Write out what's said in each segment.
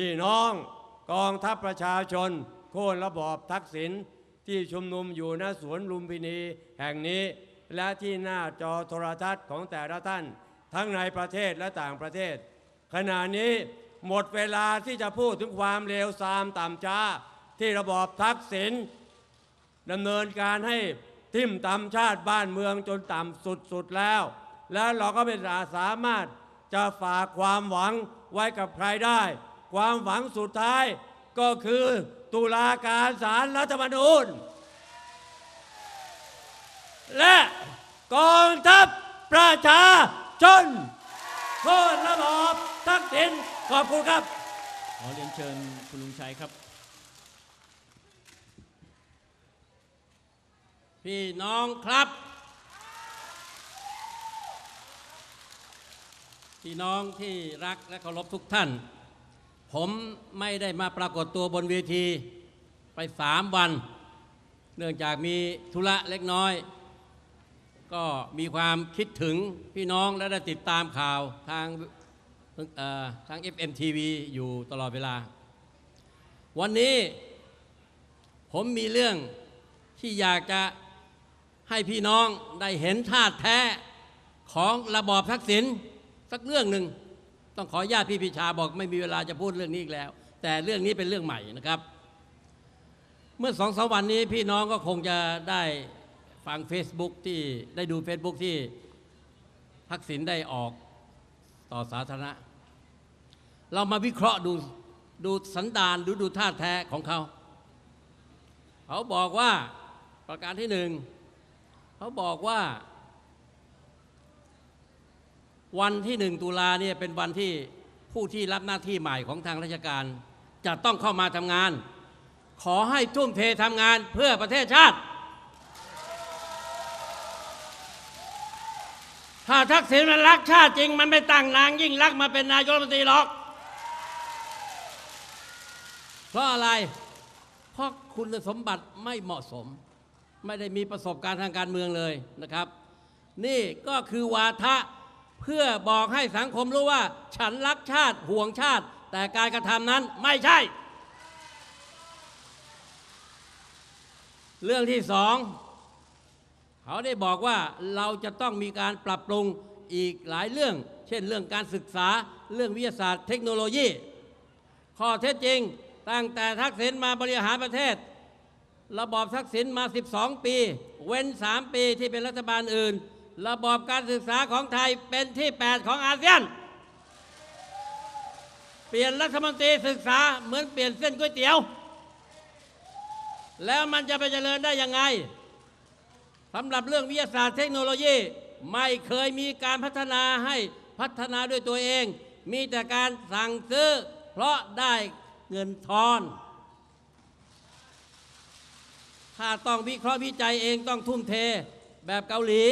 พี่น้องกองทัพประชาชน โค่นระบอบทักษิณที่ชุมนุมอยู่ณสวนลุมพินีแห่งนี้ และที่หน้าจอโทรทัศน์ของแต่ละท่าน ทั้งในประเทศและต่างประเทศ ขณะนี้หมดเวลาที่จะพูดถึงความเลวทรามต่ำช้า ที่ระบอบทักษิณดำเนินการให้ทิ่มตำชาติบ้านเมืองจนต่ำสุดๆแล้ว แล้วเราก็ไม่สามารถจะฝากความหวังไว้กับใครได้ ความหวังสุดท้ายก็คือตุลาการศาลรัฐธรรมนูญ และกองทัพประชาชนโค่นระบอบทักษิณขอบคุณครับ ขอเรียนเชิญคุณลุงชัยครับ พี่น้องครับ พี่น้องที่รักและเคารพทุกท่าน ผมไม่ได้มาปรากฏตัวบนเวทีไปสามวัน เนื่องจากมีธุระเล็กน้อย ก็มีความคิดถึงพี่น้องและได้ติดตามข่าวทางเอ่อทาง FM TV อยู่ตลอดเวลา วันนี้ผมมีเรื่องที่อยากจะให้พี่น้องได้เห็นท่าแท้ของระบอบทักษิณสักเรื่องหนึ่ง ต้องขอญาติพี่พิชาบอกไม่มีเวลาจะพูดเรื่องนี้อีกแล้ว แต่เรื่องนี้เป็นเรื่องใหม่นะครับ เมื่อสองสามวันนี้พี่น้องก็คงจะได้ฟัง Facebook ที่ได้ดู Facebook ที่ทักษิณได้ออกต่อสาธารณะ เรามาวิเคราะห์ดูดูสันดานดูดูท่าแท้ของเขา เขาบอกว่าประการที่หนึ่ง เขาบอกว่า วันที่หนึ่งตุลาเนี่ยเป็นวันที่ผู้ที่รับหน้าที่ใหม่ของทางราชการ จะต้องเข้ามาทำงาน ขอให้ทุ่มเททำงานเพื่อประเทศชาติ ถ้าทักษิณมันรักชาติจริง มันไม่ตั้งนางยิ่งรักมาเป็นนายกรัฐมนตรีหรอก เพราะอะไร เพราะคุณสมบัติไม่เหมาะสม ไม่ได้มีประสบการณ์ทางการเมืองเลยนะครับ นี่ก็คือวาทะ เพื่อบอกให้สังคมรู้ว่า ฉันรักชาติห่วงชาติ แต่การกระทำนั้นไม่ใช่ เรื่องที่สองเขาได้บอกว่าเราจะต้องมีการปรับปรุงอีกหลายเรื่อง เช่นเรื่องการศึกษาเรื่องวิทยาศาสตร์เทคโนโลยี ข้อเท็จจริง ตั้งแต่ทักษิณมาบริหารประเทศ ระบอบทักษิณมา 12 ปี เว้น 3 ปีที่เป็นรัฐบาลอื่น ระบอบการศึกษาของไทยเป็นที่ 8 ของอาเซียน เปลี่ยนรัฐมนตรีศึกษาเหมือนเปลี่ยนเส้นก๋วยเตี๋ยว แล้วมันจะไปเจริญได้ยังไงสำหรับเรื่องวิทยาศาสตร์เทคโนโลยี ไม่เคยมีการพัฒนาให้พัฒนาด้วยตัวเอง มีแต่การสั่งซื้อ เพราะได้เงินทอนถ้าต้องวิเคราะห์วิจัยเองต้องทุ่มเทแบบเกาหลี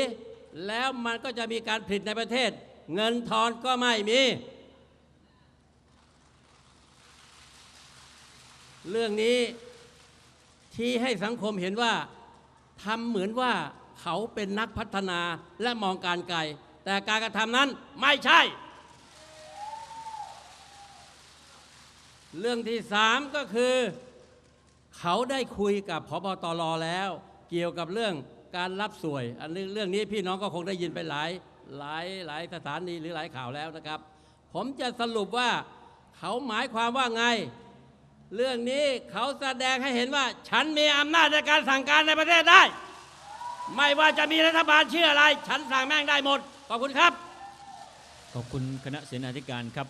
แล้วมันก็จะมีการผลิตในประเทศ เงินทอนก็ไม่มี เรื่องนี้ที่ให้สังคมเห็นว่าทำเหมือนว่าเขาเป็นนักพัฒนาและมองการไกล แต่การกระทำนั้นไม่ใช่ เรื่องที่สามก็คือ เขาได้คุยกับพบตรแล้ว เกี่ยวกับเรื่อง การรับสวย อันนี้เรื่องนี้พี่น้องก็คงได้ยินไปหลายหลายหลายสถานีหรือหลายข่าวแล้วนะครับ ผมจะสรุปว่าเขาหมายความว่าไง เรื่องนี้เขาแสดงให้เห็นว่า ฉันมีอำนาจในการสั่งการในประเทศได้ ไม่ว่าจะมีรัฐบาลชื่ออะไร ฉันสั่งแม่งได้หมด ขอบคุณครับ ขอบคุณคณะเสนาธิการครับ